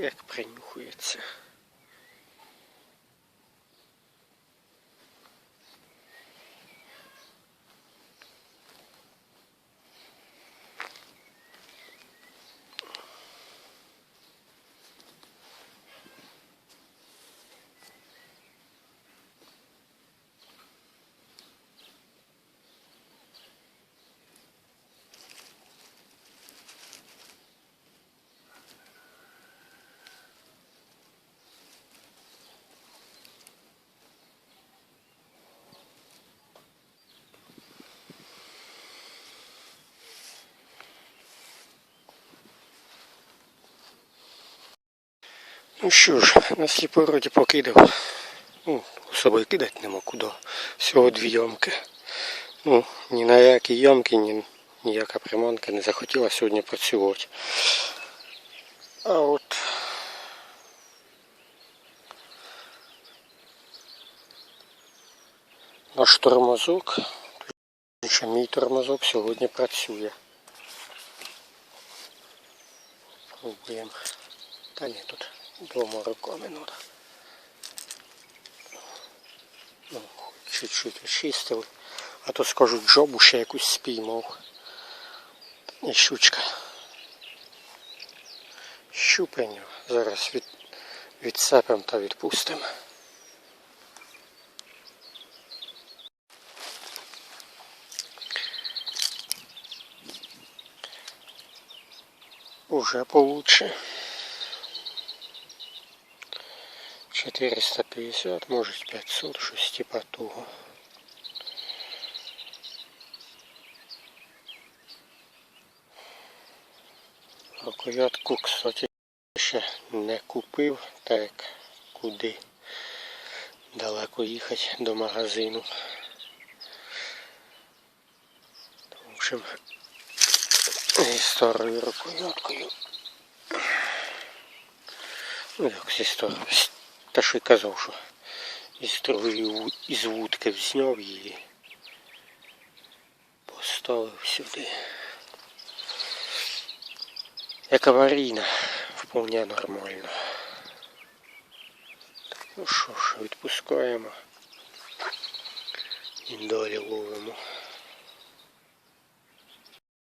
як принюхується. Ну що ж, на сліпороді покидав. Ну, особо й кидати нема куди. Всього дві ямки. Ну, ні на які ямки, ні, ніяка приманка не захотіла сьогодні працювати. А от наш тормозок, ще мій тормозок сьогодні працює. Пробуємо. Та ні, тут двома руками надо. Ну, чуть-чуть очистили. А то скажуть, джобу ще якусь спіймав. І щучка. Щупеню. Зараз від, відсепемо та відпустимо. Уже получше. 450, может 500, щось типа того. Рукоятку, кстати, ще не купив, так як куди далеко їхати до магазину. В общем, зі старою рукояткою. Ну як зі старою. Та що й казав, що із старої із вудки зняв її. Поставив сюди. Як аварійна, вполне нормально. Ну що ж, відпускаємо і далі ловимо.